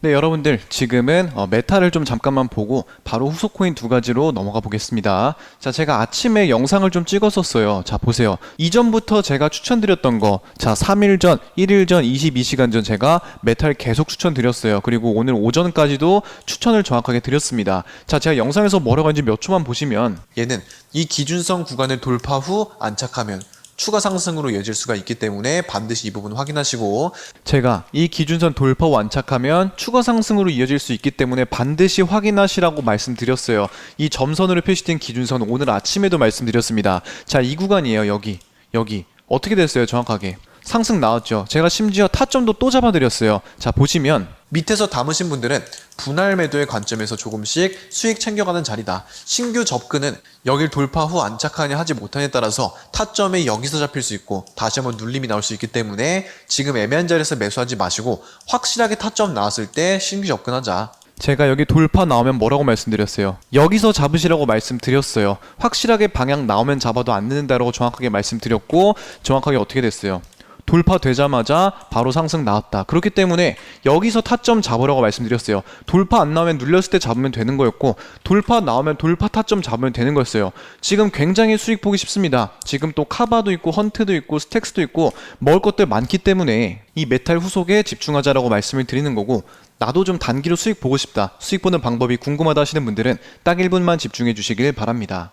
네, 여러분들 지금은 어, 메타를 좀 잠깐만 보고 바로 후속 코인 두 가지로 넘어가 보겠습니다. 자, 제가 아침에 영상을 좀 찍었었어요. 자, 보세요. 이전부터 제가 추천드렸던 거, 자, 3일 전, 1일 전, 22시간 전 제가 메타를 계속 추천드렸어요. 그리고 오늘 오전까지도 추천을 정확하게 드렸습니다. 자, 제가 영상에서 뭐라고 하는지 몇 초만 보시면 얘는 이 기준선 구간을 돌파 후 안착하면 추가 상승으로 이어질 수가 있기 때문에 반드시 이 부분 확인하시고 제가 이 기준선 돌파 후 안착하면 추가 상승으로 이어질 수 있기 때문에 반드시 확인하시라고 말씀드렸어요. 이 점선으로 표시된 기준선 오늘 아침에도 말씀드렸습니다. 자, 이 구간이에요. 여기. 여기. 어떻게 됐어요? 정확하게. 상승 나왔죠. 제가 심지어 타점도 또 잡아드렸어요. 자, 보시면 밑에서 담으신 분들은 분할 매도의 관점에서 조금씩 수익 챙겨가는 자리다. 신규 접근은 여길 돌파 후 안착하냐 하지 못하냐에 따라서 타점이 여기서 잡힐 수 있고 다시 한번 눌림이 나올 수 있기 때문에 지금 애매한 자리에서 매수하지 마시고 확실하게 타점 나왔을 때 신규 접근하자. 제가 여기 돌파 나오면 뭐라고 말씀드렸어요? 여기서 잡으시라고 말씀드렸어요. 확실하게 방향 나오면 잡아도 안 늦는다라고 정확하게 말씀드렸고 정확하게 어떻게 됐어요? 돌파되자마자 바로 상승 나왔다. 그렇기 때문에 여기서 타점 잡으라고 말씀드렸어요. 돌파 안 나오면 눌렸을 때 잡으면 되는 거였고 돌파 나오면 돌파 타점 잡으면 되는 거였어요. 지금 굉장히 수익 보기 쉽습니다. 지금 또 카바도 있고 헌트도 있고 스택스도 있고 먹을 것들 많기 때문에 이 메탈 후속에 집중하자라고 말씀을 드리는 거고 나도 좀 단기로 수익 보고 싶다. 수익 보는 방법이 궁금하다 하시는 분들은 딱 1분만 집중해 주시길 바랍니다.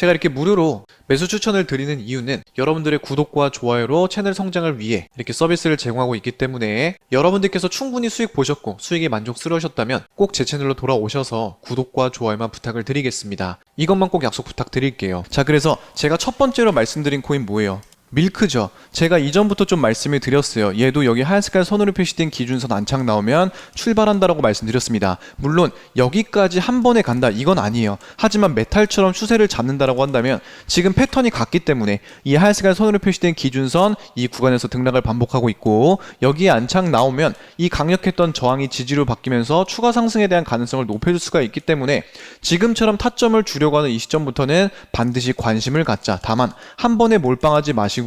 제가 이렇게 무료로 매수 추천을 드리는 이유는 여러분들의 구독과 좋아요로 채널 성장을 위해 이렇게 서비스를 제공하고 있기 때문에 여러분들께서 충분히 수익 보셨고 수익이 만족스러우셨다면 꼭 제 채널로 돌아오셔서 구독과 좋아요만 부탁을 드리겠습니다. 이것만 꼭 약속 부탁드릴게요. 자, 그래서 제가 첫 번째로 말씀드린 코인 뭐예요? 밀크죠. 제가 이전부터 좀 말씀을 드렸어요. 얘도 여기 하얀 색깔 선으로 표시된 기준선 안착 나오면 출발한다라고 말씀드렸습니다. 물론 여기까지 한 번에 간다 이건 아니에요. 하지만 메탈처럼 추세를 잡는다라고 한다면 지금 패턴이 같기 때문에 이 하얀 색깔 선으로 표시된 기준선 이 구간에서 등락을 반복하고 있고 여기에 안착 나오면 이 강력했던 저항이 지지로 바뀌면서 추가 상승에 대한 가능성을 높여줄 수가 있기 때문에 지금처럼 타점을 주려고 하는 이 시점부터는 반드시 관심을 갖자. 다만 한 번에 몰빵하지 마시고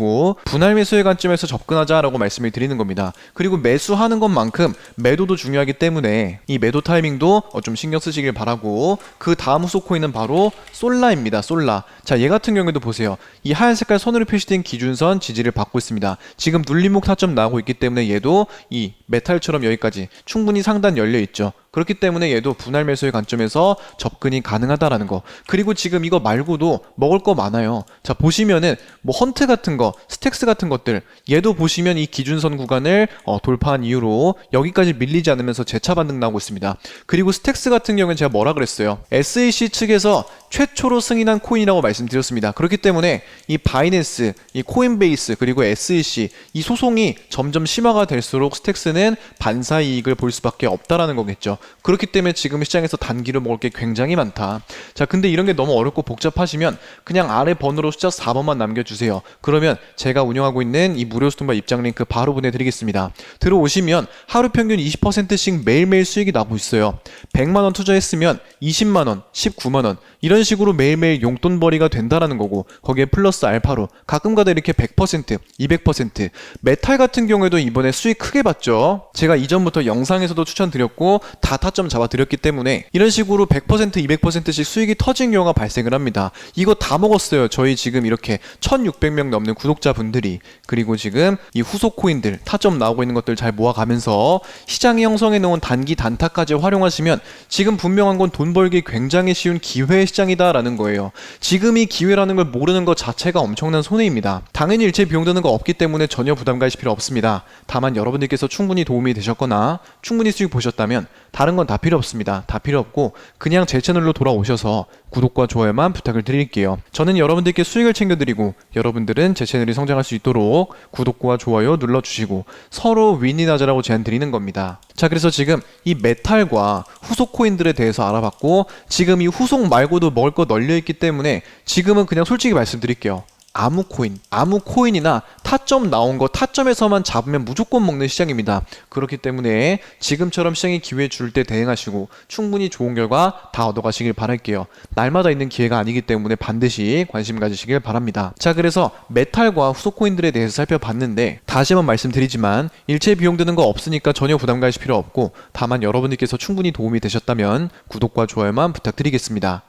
분할 매수의 관점에서 접근하자라고 말씀을 드리는 겁니다. 그리고 매수하는 것만큼 매도도 중요하기 때문에 이 매도 타이밍도 어, 좀 신경 쓰시길 바라고 그 다음 후속 코인은 바로 솔라입니다. 솔라. 자, 얘 같은 경우에도 보세요. 이 하얀 색깔 선으로 표시된 기준선 지지를 받고 있습니다. 지금 눌림목 타점 나오고 있기 때문에 얘도 이 메탈처럼 여기까지 충분히 상단 열려 있죠. 그렇기 때문에 얘도 분할 매수의 관점에서 접근이 가능하다라는 거. 그리고 지금 이거 말고도 먹을 거 많아요. 자, 보시면은 뭐 헌트 같은 거, 스택스 같은 것들 얘도 보시면 이 기준선 구간을 어, 돌파한 이후로 여기까지 밀리지 않으면서 재차 반등 나오고 있습니다. 그리고 스택스 같은 경우는 제가 뭐라 그랬어요? SEC 측에서 최초로 승인한 코인이라고 말씀드렸습니다. 그렇기 때문에 이 바이낸스, 이 코인베이스 그리고 SEC 이 소송이 점점 심화가 될수록 스택스는 반사 이익을 볼 수밖에 없다라는 거겠죠. 그렇기 때문에 지금 시장에서 단기로 먹을 게 굉장히 많다. 자, 근데 이런 게 너무 어렵고 복잡하시면 그냥 아래 번호로 숫자 4번만 남겨주세요. 그러면 제가 운영하고 있는 이 무료 스톤바 입장 링크 바로 보내드리겠습니다. 들어오시면 하루 평균 20%씩 매일매일 수익이 나고 있어요. 100만 원 투자했으면 20만 원, 19만 원 이런 식으로 매일매일 용돈벌이가 된다라는 거고 거기에 플러스 알파로 가끔가다 이렇게 100%, 200% 메탈 같은 경우에도 이번에 수익 크게 봤죠. 제가 이전부터 영상에서도 추천드렸고 다다 타점 잡아드렸기 때문에 이런 식으로 100% 200%씩 수익이 터진 경우가 발생을 합니다. 이거 다 먹었어요. 저희 지금 이렇게 1600명 넘는 구독자분들이 그리고 지금 이 후속 코인들 타점 나오고 있는 것들 잘 모아가면서 시장이 형성해 놓은 단기 단타까지 활용하시면 지금 분명한 건 돈 벌기 굉장히 쉬운 기회 시장이 다라는 거예요. 지금이 기회라는 걸 모르는 것 자체가 엄청난 손해입니다. 당연히 일체 비용 드는 거 없기 때문에 전혀 부담 가실 필요 없습니다. 다만 여러분들께서 충분히 도움이 되셨거나 충분히 수익 보셨다면 다른 건 다 필요 없습니다. 다 필요 없고 그냥 제 채널로 돌아오셔서 구독과 좋아요만 부탁을 드릴게요. 저는 여러분들께 수익을 챙겨드리고 여러분들은 제 채널이 성장할 수 있도록 구독과 좋아요 눌러주시고 서로 윈윈하자라고 제안 드리는 겁니다. 자 그래서 지금 이 메탈과 후속 코인들에 대해서 알아봤고 지금 이 후속 말고도 먹을 거 널려 있기 때문에 지금은 그냥 솔직히 말씀드릴게요. 아무 코인, 아무 코인이나 타점 나온 거 타점에서만 잡으면 무조건 먹는 시장입니다. 그렇기 때문에 지금처럼 시장이 기회 줄 때 대응하시고 충분히 좋은 결과 다 얻어가시길 바랄게요. 날마다 있는 기회가 아니기 때문에 반드시 관심 가지시길 바랍니다. 자, 그래서 메탈과 후속 코인들에 대해서 살펴봤는데 다시 한번 말씀드리지만 일체 비용 드는 거 없으니까 전혀 부담 가실 필요 없고 다만 여러분들께서 충분히 도움이 되셨다면 구독과 좋아요만 부탁드리겠습니다.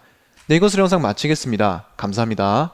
네, 이것으로 영상 마치겠습니다. 감사합니다.